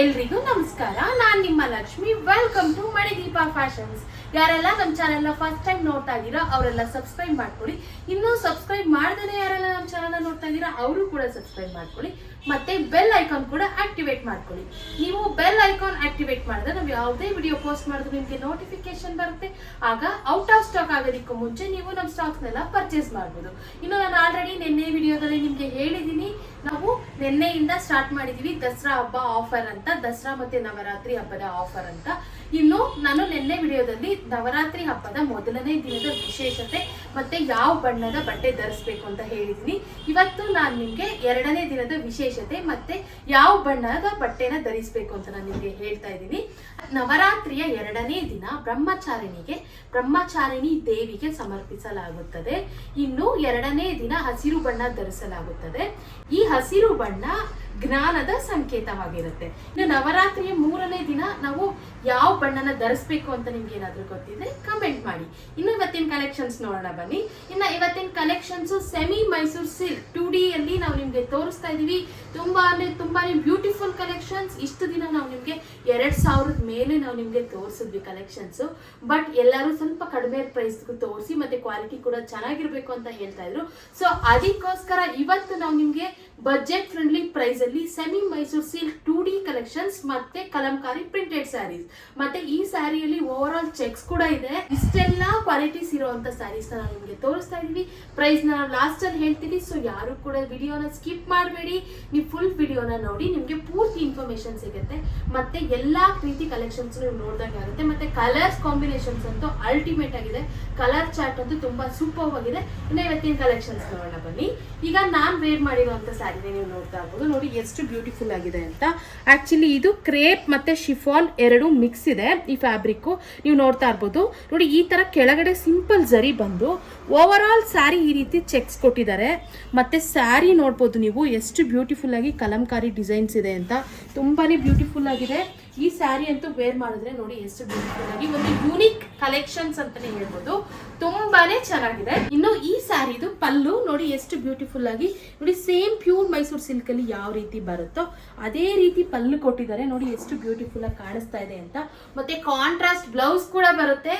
ಎಲ್ರಿಗೂ ನಮಸ್ಕಾರ. ನಾನು ನಿಮ್ಮ Lakshmi. Welcome to Manideepa fashions ಯಾರೆಲ್ಲ ನಮ್ಮ ಚಾನೆಲ್ನ ಫಸ್ಟ್ ಟೈಮ್ ನೋಡ್ತಾ ಇದ್ದೀರಾ ಅವರೆಲ್ಲ ಸಬ್ಸ್ಕ್ರೈಬ್ ಮಾಡ್ಕೊಳ್ಳಿ. ಇನ್ನೂ ಸಬ್ಸ್ಕ್ರೈಬ್ ಮಾಡ್ದೇ ಯಾರೆಲ್ಲ ನಮ್ಮ ಚಾನೆಲ್ನ ನೋಡ್ತಾ ಇದ್ದೀರಾ ಅವರು ಕೂಡ ಸಬ್ಸ್ಕ್ರೈಬ್ ಮಾಡ್ಕೊಳ್ಳಿ. ಮತ್ತೆ ಬೆಲ್ ಐಕಾನ್ ಕೂಡ ಆಕ್ಟಿವೇಟ್ ಮಾಡ್ಕೊಳ್ಳಿ. ನೀವು ಬೆಲ್ ಐಕಾನ್ ಆಕ್ಟಿವೇಟ್ ಮಾಡಿದ್ರೆ ನಾವು ಯಾವುದೇ ವಿಡಿಯೋ ಪೋಸ್ಟ್ ಮಾಡಿದ್ರೆ ನಿಮಗೆ ನೋಟಿಫಿಕೇಶನ್ ಬರುತ್ತೆ. ಆಗ ಔಟ್ ಆಫ್ ಸ್ಟಾಕ್ ಆಗೋದಕ್ಕೂ ಮುಂಚೆ ನೀವು ನಮ್ಮ ಸ್ಟಾಕ್ಸ್ನೆಲ್ಲ ಪರ್ಚೇಸ್ ಮಾಡ್ಬೋದು. ಇನ್ನು ನಾನು ಆಲ್ರೆಡಿ ನಿನ್ನೆ ವಿಡಿಯೋದಲ್ಲಿ ನಿಮಗೆ ಹೇಳಿದ್ದೀನಿ ನಾವು ನಿನ್ನೆಯಿಂದ ಸ್ಟಾರ್ಟ್ ಮಾಡಿದೀವಿ ದಸರಾ ಹಬ್ಬ ಆಫರ್ ಅಂತ, ದಸರಾ ಮತ್ತೆ ನವರಾತ್ರಿ ಹಬ್ಬದ ಆಫರ್ ಅಂತ. ಇನ್ನು ನಾನು ನಿನ್ನೆ ವಿಡಿಯೋದಲ್ಲಿ ನವರಾತ್ರಿ ಹಬ್ಬದ ಮೊದಲನೇ ದಿನದ ವಿಶೇಷತೆ ಮತ್ತೆ ಯಾವ ಬಣ್ಣದ ಬಟ್ಟೆ ಧರಿಸ್ಬೇಕು ಅಂತ ಹೇಳಿದ್ದೀನಿ ಇವತ್ತು ನಾನು ನಿಮಗೆ ಎರಡನೇ ದಿನದ ವಿಶೇಷತೆ ಮತ್ತೆ ಯಾವ ಬಣ್ಣದ ಬಟ್ಟೆನ ಧರಿಸ್ಬೇಕು ಅಂತ ನಾನು ನಿಮಗೆ ಹೇಳ್ತಾ ಇದ್ದೀನಿ. ನವರಾತ್ರಿಯ ಎರಡನೇ ದಿನ ಬ್ರಹ್ಮಚಾರಿಣಿಗೆ, ಬ್ರಹ್ಮಚಾರಿಣಿ ದೇವಿಗೆ ಸಮರ್ಪಿಸಲಾಗುತ್ತದೆ. ಇನ್ನು ಎರಡನೇ ದಿನ ಹಸಿರು ಬಣ್ಣ ಧರಿಸಲಾಗುತ್ತದೆ. ಈ ಹಸಿರು ಬಣ್ಣ ಜ್ಞಾನದ ಸಂಕೇತವಾಗಿರುತ್ತೆ. ಇನ್ನು ನವರಾತ್ರಿಯ ಮೂರನೇ ದಿನ ನಾವು ಯಾವ ಬಣ್ಣನ ಧರಿಸ್ಬೇಕು ಅಂತ ನಿಮ್ಗೆ ಏನಾದ್ರೂ ಗೊತ್ತಿದ್ರೆ ಕಮೆಂಟ್ ಮಾಡಿ. ಇನ್ನು ಇವತ್ತಿನ ಕಲೆಕ್ಷನ್ಸ್ ನೋಡೋಣ ಬನ್ನಿ. ಇನ್ನ ಇವತ್ತಿನ collections semi Mysore silk two D ಅಲ್ಲಿ ನಾವು ನಿಮ್ಗೆ ತೋರಿಸ್ತಾ ಇದೀವಿ. ತುಂಬಾ ಅಂದ್ರೆ ತುಂಬಾನೇ ಬ್ಯೂಟಿಫುಲ್ ಕಲೆಕ್ಷನ್ಸ್ ಇಷ್ಟು ದಿನ ನಾವು ನಿಮ್ಗೆ ಎರಡ್ ಸಾವಿರದ ಮೇಲೆ ನಾವು ನಿಮ್ಗೆ ತೋರಿಸಿದ್ವಿ ಕಲೆಕ್ಷನ್ಸ್ ಬಟ್ ಎಲ್ಲರೂ ಸ್ವಲ್ಪ ಕಡಿಮೆ ಪ್ರೈಸ್ ತೋರಿಸಿ ಮತ್ತೆ ಕ್ವಾಲಿಟಿ ಕೂಡ ಚೆನ್ನಾಗಿರ್ಬೇಕು ಅಂತ ಹೇಳ್ತಾ ಇದ್ರು. ಸೊ ಅದಕ್ಕೋಸ್ಕರ ಇವತ್ತು ನಾವು ನಿಮ್ಗೆ ಬಜೆಟ್ ಫ್ರೆಂಡ್ಲಿ ಪ್ರೈಸ್ ಅಲ್ಲಿ semi Mysore silk two D collections ಮತ್ತೆ ಕಲಂಕಾರಿ ಪ್ರಿಂಟೆಡ್ ಸ್ಯಾರೀಸ್ ಮತ್ತೆ ಈ ಸ್ಯಾರಿಯಲ್ಲಿ ಓವರ್ ಆಲ್ ಚೆಕ್ಸ್ ಕೂಡ ಇದೆ. ಇಷ್ಟೆಲ್ಲ ಕ್ವಾಲಿಟೀಸ್ ಇರುವಂತ ಸ್ಯಾರೀಸ್ ನಾವು ನಿಮಗೆ ತೋರಿಸ್ತಾ ಇದೀವಿ ಪ್ರೈಸ್ನ ಲಾಸ್ಟ್ ಅಲ್ಲಿ ಹೇಳ್ತೀನಿ. ಸೊ ಯಾರು ಕೂಡ ವಿಡಿಯೋನ ಸ್ಕಿಪ್ ಮಾಡಬೇಡಿ. ನೀವು ಫುಲ್ ವಿಡಿಯೋನ ನೋಡಿ ನಿಮಗೆ ಪೂರ್ತಿ ಇನ್ಫಾರ್ಮೇಶನ್ ಸಿಗುತ್ತೆ. ಮತ್ತೆ ಎಲ್ಲಾ ರೀತಿ ಕಲೆಕ್ಷನ್ಸ್ ನೀವು ನೋಡ್ದಂಗಾಗುತ್ತೆ ಮತ್ತೆ ಕಲರ್ಸ್ ಕಾಂಬಿನೇಷನ್ಸ್ ಅಂತೂ ಅಲ್ಟಿಮೇಟ್ ಆಗಿದೆ. ಕಲರ್ ಚಾರ್ಟ್ ಅಂತೂ ತುಂಬಾ ಸೂಪರ್ ಆಗಿದೆ. ಇನ್ನು ಇವತ್ತಿನ ಕಲೆಕ್ಷನ್ಸ್ ನೋಡೋಣ ಬನ್ನಿ. ಈಗ ನಾನ್ ವೇರ್ ಮಾಡಿರುವಂತ ಸ್ಯಾರಿನೇ ನೀವು ನೋಡ್ತಾ ಇರ್ಬೋದು. ನೋಡಿ ಎಷ್ಟು ಬ್ಯೂಟಿಫುಲ್ ಆಗಿದೆ ಅಂತ. ಆಕ್ಚುಲಿ ಇದು ಕ್ರೇಪ್ ಮತ್ತೆ ಶಿಫಾನ್ ಎರಡು ಮಿಕ್ಸ್ ಇದೆ ಈ ಫ್ಯಾಬ್ರಿಕ್ ನೀವು ನೋಡ್ತಾ ಇರ್ಬೋದು. ನೋಡಿ, ಈ ತರ ಕೆಳಗಡೆ ಸಿಂಪಲ್ ಜರಿ ಬಂದು ಓವರ್ ಆಲ್ ಸ್ಯಾರಿ ಈ ರೀತಿ ಚೆಕ್ಸ್ ಕೊಟ್ಟಿದ್ದಾರೆ. ಮತ್ತೆ ಸ್ಯಾರಿ ನೋಡ್ಬೋದು ನೀವು, ಎಷ್ಟು ಬ್ಯೂಟಿಫುಲ್ ಆಗಿ ಕಲಂಕಾರಿ ಡಿಸೈನ್ಸ್ ಇದೆ ಅಂತ. ತುಂಬಾನೇ ಬ್ಯೂಟಿಫುಲ್ ಆಗಿದೆ. ಈ ಸ್ಯಾರಿ ಅಂತೂ ವೇರ್ ಮಾಡಿದ್ರೆ ನೋಡಿ ಎಷ್ಟು ಬ್ಯೂಟಿಫುಲ್ ಆಗಿ, ಒಂದು ಯೂನಿಕ್ ಕಲೆಕ್ಷನ್ಸ್ ಅಂತಾನೆ ಹೇಳ್ಬೋದು. ತುಂಬಾನೇ ಚೆನ್ನಾಗಿದೆ. ಇನ್ನು ಈ ಸ್ಯಾರಿದು ಪಲ್ಲು ನೋಡಿ ಎಷ್ಟು ಬ್ಯೂಟಿಫುಲ್ ಆಗಿ, ನೋಡಿ ಸೇಮ್ ಪ್ಯೂರ್ ಮೈಸೂರು ಸಿಲ್ಕ್ ಅಲ್ಲಿ ಯಾವ ರೀತಿ ಬರುತ್ತೋ ಅದೇ ರೀತಿ ಪಲ್ಲು ಕೊಟ್ಟಿದ್ದಾರೆ. ನೋಡಿ ಎಷ್ಟು ಬ್ಯೂಟಿಫುಲ್ ಆಗಿ ಕಾಣಿಸ್ತಾ ಇದೆ ಅಂತ. ಮತ್ತೆ ಕಾಂಟ್ರಾಸ್ಟ್ ಬ್ಲೌಸ್ ಕೂಡ ಬರುತ್ತೆ.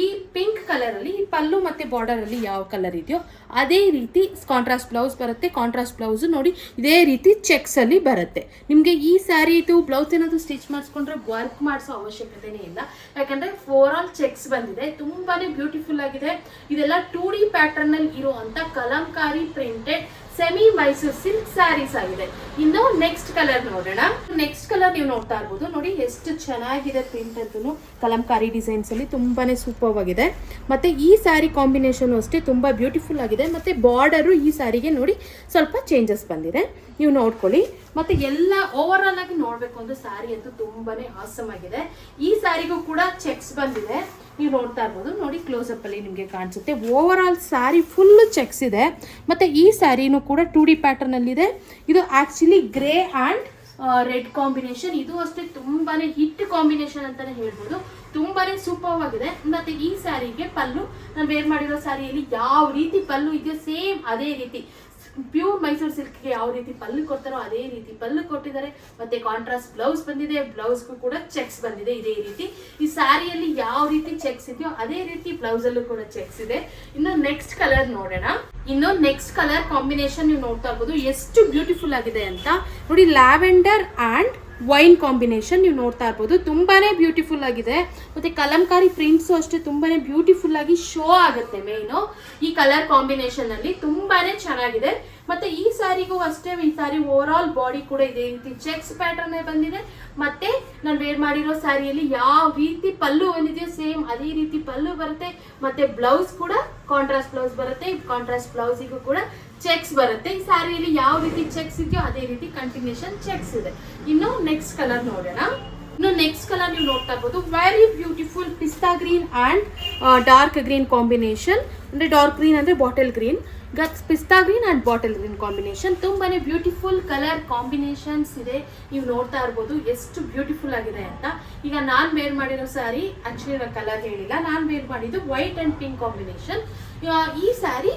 ಈ ಪಿಂಕ್ ಕಲರ್ ಅಲ್ಲಿ, ಈ ಪಲ್ಲು ಮತ್ತೆ ಬಾರ್ಡರ್ ಅಲ್ಲಿ ಯಾವ ಕಲರ್ ಇದೆಯೋ ಅದೇ ರೀತಿ ಕಾಂಟ್ರಾಸ್ಟ್ ಬ್ಲೌಸ್ ಬರುತ್ತೆ. ಕಾಂಟ್ರಾಸ್ಟ್ ಬ್ಲೌಸ್ ನೋಡಿ ಇದೇ ರೀತಿ ಚೆಕ್ಸ್ ಅಲ್ಲಿ ಬರುತ್ತೆ. ನಿಮ್ಗೆ ಈ ಸ್ಯಾರಿ ಇದು ಬ್ಲೌಸ್ ಏನಾದ್ರು ಸ್ಟಿಚ್ ಮಾಡಿಸ್ಕೊಂಡ್ರೆ ವರ್ಕ್ ಮಾಡಿಸೋ ಅವಶ್ಯಕತೆನೇ ಇಲ್ಲ. ಯಾಕಂದ್ರೆ ಫೋರ್ ಆಲ್ ಚೆಕ್ಸ್ ಬಂದಿದೆ. ತುಂಬಾನೇ ಬ್ಯೂಟಿಫುಲ್ ಆಗಿದೆ. ಇದೆಲ್ಲ ಟೂ ಡಿ ಪ್ಯಾಟರ್ನ್ ಅಲ್ಲಿ ಇರುವಂತ Kalamkari printed semi Mysore silk sarees ಆಗಿದೆ. ಇನ್ನು ನೆಕ್ಸ್ಟ್ ಕಲರ್ ನೋಡೋಣ. ನೆಕ್ಸ್ಟ್ ಕಲರ್ ನೀವು ನೋಡ್ತಾ ಇರ್ಬೋದು. ನೋಡಿ ಎಷ್ಟು ಚೆನ್ನಾಗಿದೆ ಪ್ರಿಂಟ್ ಅಂತೂ ಕಲಂಕಾರಿ ಡಿಸೈನ್ಸ್ ಅಲ್ಲಿ ತುಂಬಾನೇ ಸೂಪರ್ ಆಗಿದೆ. ಮತ್ತೆ ಈ ಸ್ಯಾರಿ ಕಾಂಬಿನೇಷನ್ ಅಷ್ಟೇ ತುಂಬಾ ಬ್ಯೂಟಿಫುಲ್ ಆಗಿದೆ. ಮತ್ತೆ ಬಾರ್ಡರು ಈ ಸ್ಯಾರಿಗೆ ನೋಡಿ ಸ್ವಲ್ಪ ಚೇಂಜಸ್ ಬಂದಿದೆ. ನೀವು ನೋಡ್ಕೊಳ್ಳಿ. ಮತ್ತೆ ಎಲ್ಲ ಓವರ್ ಆಲ್ ಆಗಿ ನೋಡ್ಬೇಕು ಅಂದ್ರೆ ಸ್ಯಾರಿ ಅಂತೂ ತುಂಬಾನೇ ಆಸಮ್ ಆಗಿದೆ. ಈ ಸ್ಯಾರಿಗೂ ಕೂಡ ಚೆಕ್ಸ್ ಬಂದಿದೆ. ನೀವು ನೋಡ್ತಾ ಇರ್ಬೋದು. ನೋಡಿ ಕ್ಲೋಸಪ್ ಅಲ್ಲಿ ನಿಮಗೆ ಕಾಣಿಸುತ್ತೆ. Over all saree full checks ಇದೆ. ಮತ್ತೆ ಈ ಸ್ಯಾರಿನೂ ಕೂಡ ಟೂ ಡಿ ಪ್ಯಾಟರ್ನ್ ಅಲ್ಲಿ ಇದೆ ಇದು actually grey and red combination ಇದು ಅಷ್ಟೇ ತುಂಬಾನೇ ಹಿಟ್ ಕಾಂಬಿನೇಷನ್ ಅಂತಾನೆ ಹೇಳ್ಬೋದು. ತುಂಬಾನೇ ಸೂಪರ್ ಆಗಿದೆ. ಮತ್ತೆ ಈ ಸ್ಯಾರಿಗೆ ಪಲ್ಲು. ನಾನು ವೇರ್ ಮಾಡಿರೋ ಸ್ಯಾರಿಯಲ್ಲಿ ಯಾವ ರೀತಿ ಪಲ್ಲು ಇದೆಯೋ ಸೇಮ್ ಅದೇ ರೀತಿ. ಪ್ಯೂರ್ ಮೈಸೂರು ಸಿಲ್ಕ್ಗೆ ಯಾವ ರೀತಿ ಪಲ್ಲು ಕೊಡ್ತಾರೋ ಅದೇ ರೀತಿ ಪಲ್ಲು ಕೊಟ್ಟಿದ್ದಾರೆ. ಮತ್ತೆ ಕಾಂಟ್ರಾಸ್ಟ್ ಬ್ಲೌಸ್ ಬಂದಿದೆ. ಬ್ಲೌಸ್ಗೂ ಕೂಡ ಚೆಕ್ಸ್ ಬಂದಿದೆ ಇದೇ ರೀತಿ. ಈ ಸ್ಯಾರಿಯಲ್ಲಿ ಯಾವ ರೀತಿ ಚೆಕ್ಸ್ ಇದೆಯೋ ಅದೇ ರೀತಿ ಬ್ಲೌಸ್ ಅಲ್ಲೂ ಕೂಡ ಚೆಕ್ಸ್ ಇದೆ. ಇನ್ನು ನೆಕ್ಸ್ಟ್ ಕಲರ್ ನೋಡೋಣ. ಇನ್ನು ನೆಕ್ಸ್ಟ್ ಕಲರ್ ಕಾಂಬಿನೇಷನ್ ನೀವು ನೋಡ್ತಾ ಇರ್ಬೋದು. ಎಷ್ಟು ಬ್ಯೂಟಿಫುಲ್ ಆಗಿದೆ ಅಂತ. ನೋಡಿ ಲ್ಯಾವೆಂಡರ್ ಆ್ಯಂಡ್ ವೈನ್ ಕಾಂಬಿನೇಷನ್ ನೀವು ನೋಡ್ತಾ ಇರ್ಬೋದು. ತುಂಬಾನೇ ಬ್ಯೂಟಿಫುಲ್ ಆಗಿದೆ. ಮತ್ತೆ ಕಲಂಕಾರಿ ಪ್ರಿಂಟ್ಸು ಅಷ್ಟೇ ತುಂಬಾನೇ ಬ್ಯೂಟಿಫುಲ್ ಆಗಿ ಶೋ ಆಗುತ್ತೆ ಮೇನು ಈ ಕಲರ್ ಕಾಂಬಿನೇಷನ್ ಅಲ್ಲಿ ತುಂಬಾನೇ ಚೆನ್ನಾಗಿದೆ. ಮತ್ತೆ ಈ ಸ್ಯಾರಿಗೂ ಅಷ್ಟೇ ಈ ಸ್ಯಾರಿ ಓವರ್ ಆಲ್ ಬಾಡಿ ಕೂಡ ಇದೆ. ರೀತಿ ಚೆಕ್ಸ್ ಪ್ಯಾಟರ್ನ್ ಬಂದಿದೆ. ಮತ್ತೆ ನಾನು ವೇರ್ ಮಾಡಿರೋ ಸ್ಯಾರಿಯಲ್ಲಿ ಯಾವ ರೀತಿ ಪಲ್ಲು ಬಂದಿದೆಯೋ ಸೇಮ್ ಅದೇ ರೀತಿ ಪಲ್ಲು ಬರುತ್ತೆ. ಮತ್ತೆ ಬ್ಲೌಸ್ ಕೂಡ ಕಾಂಟ್ರಾಸ್ಟ್ ಬ್ಲೌಸ್ ಬರುತ್ತೆ. ಕಾಂಟ್ರಾಸ್ಟ್ ಬ್ಲೌಸಿಗೂ ಕೂಡ ಚೆಕ್ಸ್ ಬರುತ್ತೆ. ಈ ಸ್ಯಾರಿಯಲ್ಲಿ ಯಾವ ರೀತಿ ಚೆಕ್ಸ್ ಇದೆಯೋ ಅದೇ ರೀತಿ ಕಂಟಿನ್ಯೂಷನ್ ಚೆಕ್ಸ್ ಇದೆ. ಇನ್ನು ನೆಕ್ಸ್ಟ್ ಕಲರ್ ನೋಡೋಣ. ಇನ್ನು ನೆಕ್ಸ್ಟ್ ಕಲರ್ ನೀವು ನೋಡ್ತಾ ಇರ್ಬೋದು. Very beautiful pista green and dark green combination ಅಂದರೆ ಡಾರ್ಕ್ ಗ್ರೀನ್ ಅಂದರೆ bottle green guts pista green and bottle green combination ತುಂಬಾನೇ ಬ್ಯೂಟಿಫುಲ್ ಕಲರ್ ಕಾಂಬಿನೇಷನ್ಸ್ ಇದೆ. ನೀವು ನೋಡ್ತಾ ಇರ್ಬೋದು ಎಷ್ಟು ಬ್ಯೂಟಿಫುಲ್ ಆಗಿದೆ ಅಂತ. ಈಗ ನಾನು ವೇರ್ ಮಾಡಿರೋ ಸ್ಯಾರಿ ಆ್ಯಕ್ಚುಲಿ ನಾನು ಕಲರ್ ಹೇಳಿಲ್ಲ. ನಾನು ವೇರ್ ಮಾಡಿದ್ದು ವೈಟ್ ಆ್ಯಂಡ್ ಪಿಂಕ್ ಕಾಂಬಿನೇಷನ್ ಈ saree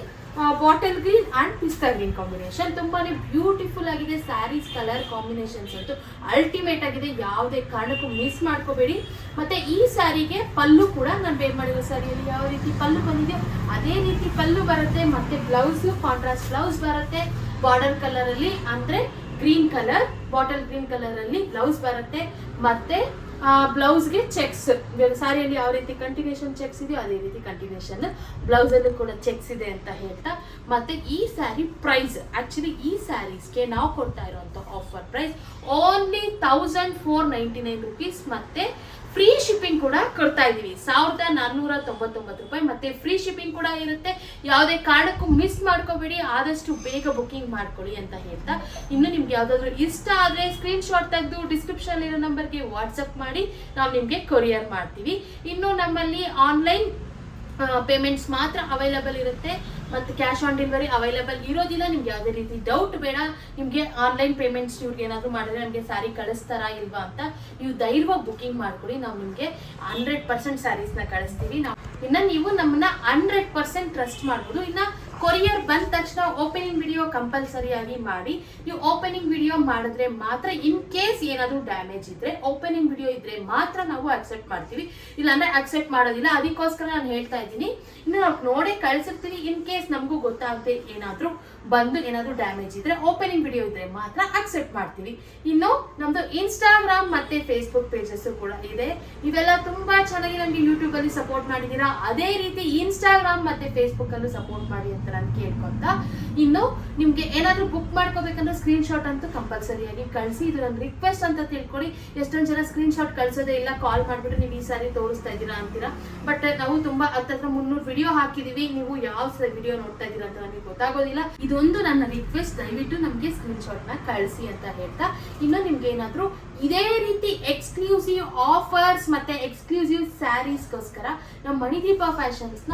bottle green and pista green combination ತುಂಬಾ ಬ್ಯೂಟಿಫುಲ್ ಆಗಿದೆ ಸ್ಯಾರೀಸ್ ಕಲರ್ ಕಾಂಬಿನೇಷನ್ಸ್ ಅಂತೂ. ಅಲ್ಟಿಮೇಟ್ ಆಗಿದೆ, ಯಾವುದೇ ಕಾರಣಕ್ಕೂ ಮಿಸ್ ಮಾಡ್ಕೋಬೇಡಿ. ಮತ್ತೆ ಈ ಸ್ಯಾರಿಗೆ ಪಲ್ಲು ಕೂಡ ನಾನು ಬೇರೆ ಮಾಡಿರೋ ಸ್ಯಾರಿಯಲ್ಲಿ ಯಾವ ರೀತಿ ಪಲ್ಲು ಬಂದಿದೆಯೋ ಅದೇ ರೀತಿ ಪಲ್ಲು ಬರುತ್ತೆ, ಮತ್ತೆ ಬ್ಲೌಸ್ ಕಾಂಟ್ರಾಸ್ಟ್ ಬ್ಲೌಸ್ ಬರುತ್ತೆ. ಬಾರ್ಡರ್ ಕಲರ್ ಅಲ್ಲಿ ಅಂದ್ರೆ green colour bottle green colour ಅಲ್ಲಿ ಬ್ಲೌಸ್ ಬರುತ್ತೆ. ಮತ್ತೆ ಬ್ಲೌಸ್ಗೆ ಚೆಕ್ಸ್. ಸಾರಿಯಲ್ಲಿ ಯಾವ ರೀತಿ ಕಂಟಿನ್ಯೂಷನ್ ಚೆಕ್ಸ್ ಇದೆಯೋ ಅದೇ ರೀತಿ ಕಂಟಿನ್ಯೂಷನ್ ಬ್ಲೌಸ್ ಅಲ್ಲೂ ಕೂಡ ಚೆಕ್ಸ್ ಇದೆ ಅಂತ ಹೇಳ್ತಾ, ಮತ್ತೆ ಈ ಸ್ಯಾರಿ ಪ್ರೈಸ್ ಆಕ್ಚುಲಿ ಈ ಸ್ಯಾರೀಸ್ಗೆ ನಾವು ಕೊಡ್ತಾ ಇರುವಂತ offer price only thousand four ninety nine rupees ಮತ್ತೆ ಫ್ರೀ ಶಿಪ್ಪಿಂಗ್ ಕೂಡ ಕೊಡ್ತಾ ಇದ್ದೀವಿ. ಸಾವಿರದ ನಾನ್ನೂರ ತೊಂಬತ್ತೊಂಬತ್ತು ರೂಪಾಯಿ ಮತ್ತೆ ಫ್ರೀ ಶಿಪ್ಪಿಂಗ್ ಕೂಡ ಇರುತ್ತೆ. ಯಾವುದೇ ಕಾರಣಕ್ಕೂ ಮಿಸ್ ಮಾಡ್ಕೋಬೇಡಿ. ಆದಷ್ಟು ಬೇಗ ಬುಕ್ಕಿಂಗ್ ಮಾಡ್ಕೊಳ್ಳಿ ಅಂತ ಹೇಳ್ತಾ ಇನ್ನು ನಿಮ್ಗೆ ಯಾವ್ದಾದ್ರು ಇಷ್ಟ ಆದ್ರೆ ಸ್ಕ್ರೀನ್ ಶಾಟ್ ತೆಗೆದು ಡಿಸ್ಕ್ರಿಪ್ಷನ್ ಇರೋ ನಂಬರ್ಗೆ ವಾಟ್ಸಪ್ ಮಾಡಿ. ನಾವು ನಿಮ್ಗೆ ಕೊರಿಯರ್ ಮಾಡ್ತೀವಿ. ಇನ್ನು ನಮ್ಮಲ್ಲಿ ಆನ್ಲೈನ್ ಪೇಮೆಂಟ್ಸ್ ಮಾತ್ರ ಅವೈಲಬಲ್ ಇರುತ್ತೆ. ಮತ್ತು ಕ್ಯಾಶ್ ಆನ್ ಡೆಲಿವರಿ ಅವೈಲೇಬಲ್ ಇರೋದಿಲ್ಲ, ನಿಮ್ಗೆ ಯಾವುದೇ ರೀತಿ ಡೌಟ್ ಬೇಡ. ನಿಮಗೆ ಆನ್ಲೈನ್ ಪೇಮೆಂಟ್ಸ್ ಇವ್ರಿಗೆ ಏನಾದರೂ ಮಾಡಿದ್ರೆ ನಮಗೆ ಸ್ಯಾರಿ ಕಳಿಸ್ತಾರಾ ಇಲ್ವಾ ಅಂತ ನೀವು ಧೈರ್ಯವಾಗಿ ಬುಕ್ಕಿಂಗ್ ಮಾಡ್ಕೊಡಿ. ನಾವು ನಿಮಗೆ ಹಂಡ್ರೆಡ್ ಪರ್ಸೆಂಟ್ ಸ್ಯಾರೀಸ್ನ ಕಳಿಸ್ತೀವಿ. ನಾವು ಇನ್ನು ನೀವು ನಮ್ಮನ್ನ ಹಂಡ್ರೆಡ್ ಪರ್ಸೆಂಟ್ ಟ್ರಸ್ಟ್ ಮಾಡ್ಬೋದು. ಇನ್ನು ಕೊರಿಯರ್ ಬಂದ ತಕ್ಷಣ ಓಪನಿಂಗ್ ವಿಡಿಯೋ ಕಂಪಲ್ಸರಿ ಆಗಿ ಮಾಡಿ. ನೀವು ಓಪನಿಂಗ್ ವಿಡಿಯೋ ಮಾಡಿದ್ರೆ ಮಾತ್ರ ಇನ್ ಕೇಸ್ ಏನಾದರೂ ಡ್ಯಾಮೇಜ್ ಇದ್ರೆ ಓಪನಿಂಗ್ ವಿಡಿಯೋ ಇದ್ರೆ ಮಾತ್ರ ನಾವು ಅಕ್ಸೆಪ್ಟ್ ಮಾಡ್ತೀವಿ. ಇಲ್ಲಾಂದ್ರೆ ಅಕ್ಸೆಪ್ಟ್ ಮಾಡೋದಿಲ್ಲ. ಅದಕ್ಕೋಸ್ಕರ ನಾನು ಹೇಳ್ತಾ ಇದ್ದೀನಿ. ಇನ್ನು ನಾವು ನೋಡೇ ಕಳಿಸಿರ್ತೀವಿ. ಇನ್ ಕೇಸ್ ನಮಗೂ ಗೊತ್ತಾಗದೆ ಏನಾದರೂ ಬಂದು ಏನಾದರೂ ಡ್ಯಾಮೇಜ್ ಇದ್ರೆ ಓಪನಿಂಗ್ ವಿಡಿಯೋ ಇದ್ರೆ ಮಾತ್ರ ಅಕ್ಸೆಪ್ಟ್ ಮಾಡ್ತೀವಿ. ಇನ್ನು ನಮ್ದು ಇನ್ಸ್ಟಾಗ್ರಾಮ್ ಮತ್ತೆ ಫೇಸ್ಬುಕ್ ಪೇಜಸ್ ಕೂಡ ಇದೆ. ಇವೆಲ್ಲ ತುಂಬಾ ಚೆನ್ನಾಗಿ ನಮಗೆ ಯೂಟ್ಯೂಬ್ ಅಲ್ಲಿ ಸಪೋರ್ಟ್ ಮಾಡಿದೀರಾ ಅದೇ ರೀತಿ ಇನ್ಸ್ಟಾಗ್ರಾಮ್ ಮತ್ತೆ ಫೇಸ್ಬುಕ್ ಅಲ್ಲೂ ಸಪೋರ್ಟ್ ಮಾಡಿ ಅಂತ ನಾನು ಕೇಳ್ಕೊಂತ. ಇನ್ನು ನಿಮ್ಗೆ ಏನಾದರೂ ಬುಕ್ ಮಾಡ್ಕೋಬೇಕಂದ್ರೆ ಸ್ಕ್ರೀನ್ ಶಾಟ್ ಅಂತೂ ಕಂಪಲ್ಸರಿ ಆಗಿ ಕಳಿಸಿ. ಇದು ನನ್ನ ರಿಕ್ವೆಸ್ಟ್ ಅಂತ ತಿಳ್ಕೊಳ್ಳಿ ಎಷ್ಟೊಂದು ಜನ ಸ್ಕ್ರೀನ್ ಶಾಟ್ ಕಳ್ಸೋದೇ ಇಲ್ಲ ಕಾಲ್ ಮಾಡ್ಬಿಟ್ಟು ನೀವು ಈ ಸಾರಿ ತೋರಿಸ್ತಾ ಇದ್ದೀರಾ ಅಂತೀರಾ. ಬಟ್ ನಾವು ತುಂಬಾ ಹತ್ತತ್ರ ಮುನ್ನೂರು ವಿಡಿಯೋ ಹಾಕಿದೀವಿ. ನೀವು ಯಾವ ವಿಡಿಯೋ ನೋಡ್ತಾ ಇದ್ದೀರಾ ಅಂತ ನನಗೆ ಗೊತ್ತಾಗೋದಿಲ್ಲ. ಇದೊಂದು ನನ್ನ ರಿಕ್ವೆಸ್ಟ್ ದಯವಿಟ್ಟು ನಮಗೆ ಸ್ಕ್ರೀನ್ ಶಾಟ್ನ ಕಳಿಸಿ ಅಂತ ಹೇಳ್ತಾ. ಇನ್ನು ನಿಮ್ಗೆ ಏನಾದ್ರು ಇದೇ ರೀತಿ ಎಕ್ಸ್ಕ್ಲೂಸಿವ್ ಆಫರ್ಸ್ ಮತ್ತೆ ಎಕ್ಸ್ಕ್ಲೂಸಿವ್ ಸ್ಯಾರೀಸ್ಗೋಸ್ಕರ ನಮ್ಮ ಮಣಿದೀಪ ಫ್ಯಾಷನ್ಸ್ನ